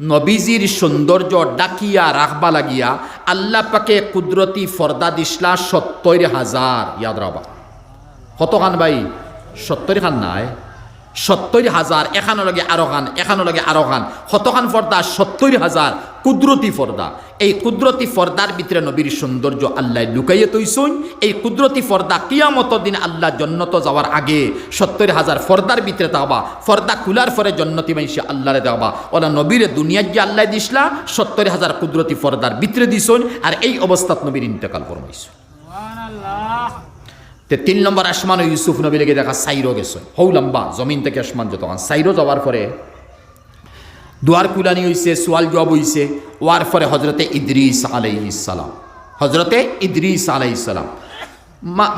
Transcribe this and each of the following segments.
নবীজির সৌন্দর্য ডাকিয়া রাখবা লাগিয়া আল্লাহ পাকে কুদরতি ফর্দা দিসলা সত্তর হাজার। ইয়াদ রাবা। কত খান ভাই? সত্তর খান নাই। সত্তর হাজার এখানো লাগে আরও খান এখানো লাগে আরও খান। কত খান ফর্দা? সত্তর হাজার। কুদরতি ফর্দা এই কুদরতি ফর্দার ভিতরে নবীর সৌন্দর্য আল্লাহ লুকাইয়ে তৈছুন এই কুদরতি ফর্দা কিয়ামত দিন আল্লাহ জন্নত যাওয়ার আগে সত্তর হাজার ফর্দার ভিতরে তাবা ফর্দা খুলার পরে জন্নতি মাইসে আল্লাহরে দেওয়া। ওলা নবীর দুনিয়ার যে আল্লাহ দিসলা সত্তর হাজার কুদরতি ফর্দার ভিতরে দিছুন আর এই অবস্থাত নবীর ইন্তেকাল ফরমাইছুন তে তিন নম্বর আসমান ইউসুফ নবী লেগে দেখা সাইরো গেছে হৌ লম্বা জমিন থেকে আসমান যত সাইরো যাওয়ার পরে দুয়ার কুলানি হইছে, সোয়াল জব হইছে, ওয়ার পরে হজরতে ইদ্রিস আলাইসালাম হজরতে ইদ্রিস আলাইসালাম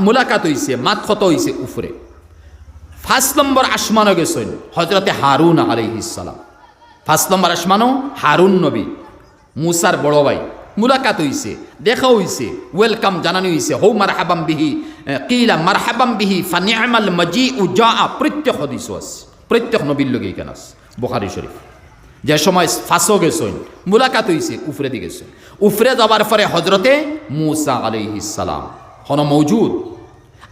মুলাকাত হইছে মাত কত হইছে উফরে ফার্স্ট নম্বর আসমানও গেছেন হজরতে হারুন আলাইসালাম ফার্স্ট নম্বর আসমানও হারুন নবী, মুসার বড় ভাই। মুলাকাত হইছে দেখা হইছে, ওয়েলকাম জানানো হইছে হৌ মার হাবাম বিহি কিলা মার হাবাম বিহি ফানিয়ামাল মজি উজা প্রত্যেক হদিস আছে, প্রত্যেক নবীর লগে এখানে আছে, বোখারি শরীফ। যে সময় ফাঁসও গেছেন, মুলাকাত হইছে, উফরে দি গেছেন। উফরে যাবার পরে হজরতে মুসা আলাইহিসালাম হন মৌজুদ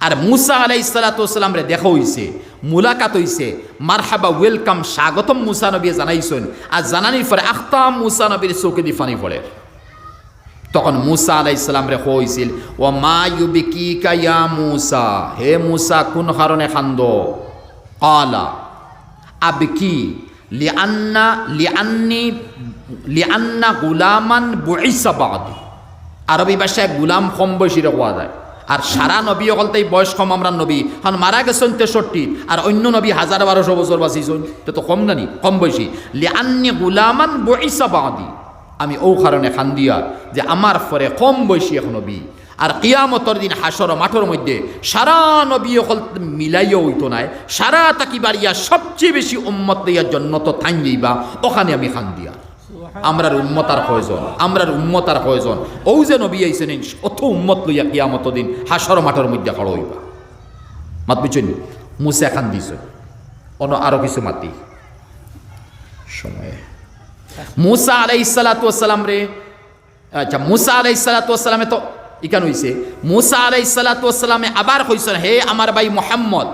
আর মুসা আলাই সালাতাম রে দেখা হইছে, মুলাকাত হইছে, মারহাবা, ওয়েলকাম, স্বাগতম মুসা নবী জানাইছেন। আর জানানির পরে আখতা মুসা নবীর চৌকে দি ফানি পড়ে। তখন মুসা আলাইসালাম রে হইছিল ও মা ইউবি কি কায়া মুসা? হে মুসা, কোন কারণে খান্দ কালা, আবকি। লিআন্না, লিআন্নি, লিআন্না গুলামান বুইসা বাদি। আরবি ভাষায় গুলাম কম বয়সীরে কোয়া যায়। আর সারা নবী অকলতেই বয়স কম আমরা নবী। কারণ মারা গেছেন তেষট্টি, আর অন্য নবী হাজার বারোশো বছর বাঁচিছেন। তো তো কম নানি কম বয়সী লিআন্নি গুলামান বুইসা বাদি। আমি ও কারণে খান দিয়া যে আমার পরে কম বয়সী এক নবী। আর কিয়ামতর দিন হাসর মাঠর মধ্যে সারা নবী অকল মিলাইও হইতো নাই, সারা তাকি বাড়িয়া সবচেয়ে বেশি উম্মত লইয়া জন্নত থাইন যাইবা ওখানে আমি খান দিয়া। আমরার উম্মতার প্রয়োজন আমরার উম্মতার প্রয়োজন ও যে নবী আইসেন অত উম্মত লইয়া কিয়ামত দিন হাসর মাঠর মধ্যে খড় হইবা। মাত বুঝছেন? মুসা খান দিছ। অন্য আরও কিছু মাতি। সময়ে। মুসা আলাই সালাতাম রে আচ্ছা মুসা আলাই সালাতামে তো ইকান হইছে। মুসা আলাই সালাতামে আবার কইছেন, হে আমার ভাই মোহাম্মদ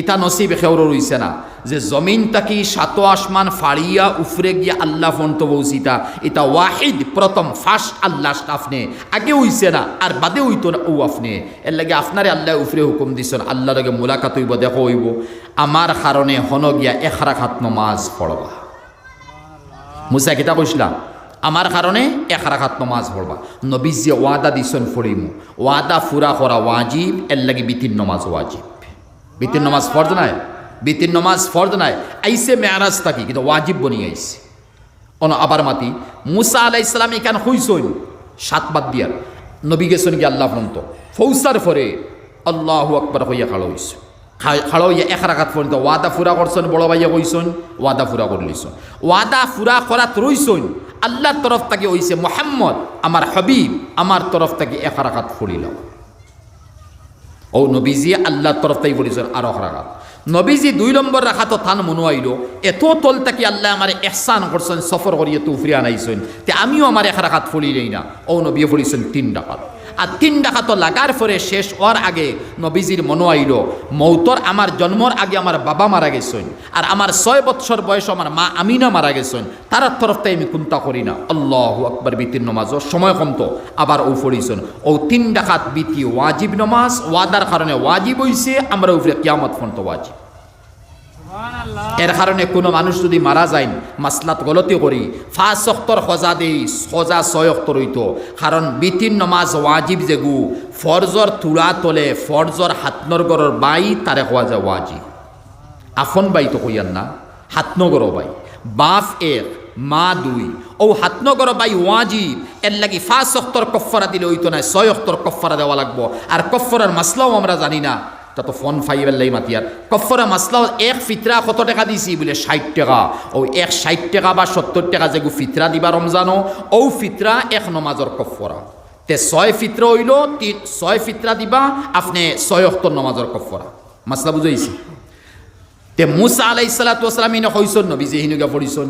ইটা নসিব খেউর রইছে না। যে জমিন তাকি সাত আসমান ফাড়িয়া উফরে গিয়া আল্লাহ ফন্ত বৌসিতা এটা ওয়াহিদ, প্রথম, ফার্স্ট আল্লাহ আপনি আগে হইছে না, আর বাদে হইতো না ও আপনি। এর লাগে আপনারে আল্লাহ উফরে হুকুম দিছেন আল্লাহ লগে মোলাকাত হইব, দেখো হইব। আমার কারণে হন গিয়া এখারা খাত নমাজ পড়বা। মুসা কিতা কইসলাম আমার কারণে এক রাখাত নমাজ পড়বা। নবীজ যে ওয়াদা দিছেন ফড়িমু ওয়াদা ফুরা করা ওয়াজিব, এর লাগে বিতিন নমাজ ওয়াজিব। বিতিন নমাজ ফর্দ নাই? বিতিন নমাজ ফর্দ নাই? আইসে মেয়ারাজ থাকি, কিন্তু ওয়াজিব বনি আইসে। অন আবার মাতি, মুসা আলাই ইসলাম এখান হইসইন সাত বাদ দিয়ার। নবী গেছেন কি আল্লাহ ফ্রন্ত ফৌসার ফরে আল্লাহ আকবর হইয়া খাড়ো হইছে। খাড়ো হইয়া এক রাখাত পর্যন্ত ওয়াদা ফুরা করছেন, বড় ভাইয়া কইসন ওয়াদা ফুরা করলিছন। ওয়াদা ফুরা করাত রইসন আল্লাহর তরফ থেকে হইছে মোহাম্মদ, আমার হবিব, আমার তরফ থেকে এক রাখাত ফুরিল ও নবীজি আল্লাহর তরফ থেকে বলিছেন আরও রাখাত নবীজি দুই নম্বর রাখা তো থান মনো এত তল থেকে আল্লাহ আমার এহসান করছেন, সফর করিয়ে তুফরিয়া উফরি আনাইছেন। তে আমিও আমার এক রাখাত ফুলিলেই না। ও নবী ফুলিছেন তিন ডাকাত আর তিন ডাকাত লাগার পরে শেষ হওয়ার আগে নবীজির মনো আইল। মৌতর আমার জন্মর আগে আমার বাবা মারা গেছেন। আর আমার ছয় বৎসর বয়স আমার মা আমিনা মারা গেছেন। তার থেকে আমি কুন্তা করি না। আল্লাহ আকবর বিতির নমাজ। সময় কমত আবার ও ফরিছেন ও তিন ডাকাত বিতি ওয়াজিব নমাজ। ওয়াদার কারণে ওয়াজিব হইছে। আমরা উপরে কিয়ামত ফন্ত ওয়াজিব। এর কারণে কোনো মানুষ যদি মারা যায়, মাসলাত গলতি করি ফাঁস অক্তর সজা দেই, সজা ছয় অক্তর হইতো কারণ বিতিন নমাজ ওয়াজিব যেগু ফরজর তুড়া তলে ফরজর হাতনর গরর বাই তারে হওয়া যায় ওয়াজিব। আফন বাই তো কইয়ান না, হাতনগর বাই। বাফ এক, মা দুই। ও হাতনগর বাই ওয়াজিব, এর লাগি ফাঁস অক্তর কফরা দিলে হইতো না ছয় অক্তর কফরা দেওয়া লাগবো। আর কফরার মাসলাও আমরা জানি না। তা ফোন ফাইবার লাই মাতিয়ার কফরা মাসলাও এক ফিতরা কত টাকা দিছি বলে ষাট টাকা। ও এক ষাট টাকা বা সত্তর টাকা যেগু ফিতরা দিবা রমজানো ও ফিতরা এক নমাজর কফরা তে ছয় ফিতরা হইল ছয় ফিতরা দিবা, আপনি ছয় অক্তর নমাজর কফরা মাসলা বুঝাইছি তে মুসা আলাই সালাতাম ইনে হইছন নবী যে হিনুগা পড়িছন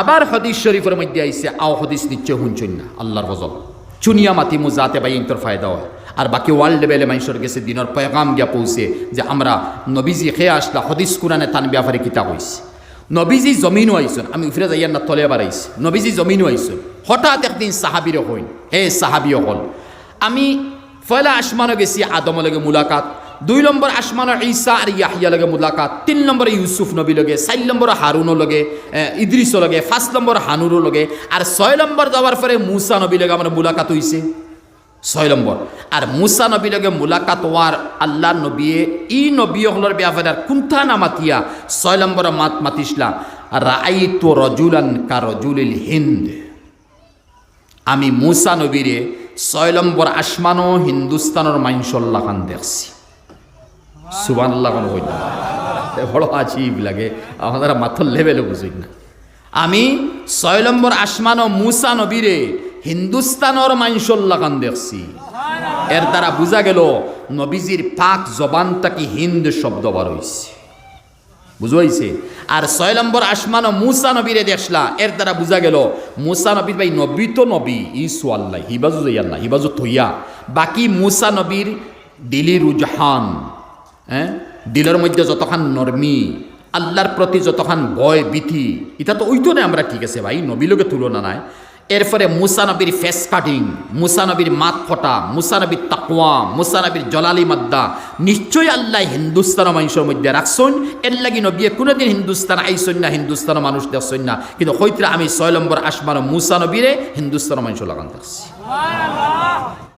আবার হদিস শরীফের মধ্যে আইসে আও হদিস নিশ্চয় শুনছেন না, আল্লাহর গজব। চুনিয়া মাতি মু যাতে বাই ইন্তর ফায়দা হয়। আর বাকি ওয়ার্ল্ড লেভেলে মানুষের গেছে দিনের পয়গাম গিয়া পৌঁছে যে আমরা নবীজি খেয়ে আসলা, হদিস কুরানে তান ব্যাপারে কিতাব হয়েছে নবীজি জমিনও আইসুন আমি উফরে যাইয়ার না তলে এবার আইসি নবীজি জমিনও আইসুন হঠাৎ একদিন সাহাবিরও হইন হে সাহাবিও হল। আমি ফয়লা আসমানও গেছি আদম লগে মুলাকাত। দুই নম্বর আসমান ঈসা আর ইয়াহিয়া লগে মুলাকাত, তিন নম্বর ইউসুফ নবী লগে, চার নম্বর হারুনও লগে ইদ্রিস লগে, পাঁচ নম্বর হানুরও লগে, আর ছয় নম্বর যাওয়ার পরে মুসা নবী লগে আমার মুলাকাত হইছে। ছয় নম্বর। আর মুসা নবী লগে মুলাকাত হওয়ার আল্লাহ নবীয়ে, ই নবী হলর ব্যাপারে কুন্থা না মাতিয়া, ছয় নম্বর মাত মাতিসলা রাই তো রজুলান কা রজুলিল হিন্দ। আমি মুসা নবীরে ছয় নম্বর আসমানও হিন্দুস্তানের মাইনসল্লা খান দেখছি। সুবান আল্লাহ কোনো এ বড় আজীব লাগে। আমাদের মাথর লেভেলে বুঝি না। আমি ছয় নম্বর আসমান মুসা নবীরে হিন্দুস্তানের মাইনসল্লা খান দেখছি। এর দ্বারা বোঝা গেল, নবীজির পাক জবানটা কি হিন্দ শব্দ বার হইছে। বুঝাইছে আর ছয় নম্বর আসমান মুসা নবীরে দেখলা, এর দ্বারা বোঝা গেল, মুসা নবীর ভাই নবী তো নবী। ইসু আল্লাহ, হিবাজু না হিবাজু থইয়া। বাকি মুসা নবীর দিলি রুজহান হ্যাঁ? দিলের মধ্যে যতখান নরমি, আল্লাহর প্রতি যতখান ভয়, ভীতি, এটা তো ওইতো না আমরা ঠিক আছে ভাই নবীলোকে তুলনা নাই। এরপরে মুসা নবীর ফেস কাটিং মুসা নবীর মাত ফটা, মুসা নবীর তাকুয়া মুসা নবীর জলালি মাদ্দা, নিশ্চয়ই আল্লাহ হিন্দুস্তান মানুষের মধ্যে রাখছন। এর লাগি নবীয়ে কোনোদিন হিন্দুস্তান আইসন না, হিন্দুস্তান মানুষ দেখছন না। কিন্তু হইতরা আমি ছয় নম্বর আসমান মুসা নবীরে হিন্দুস্তান মানুষ লাগান দেখছি।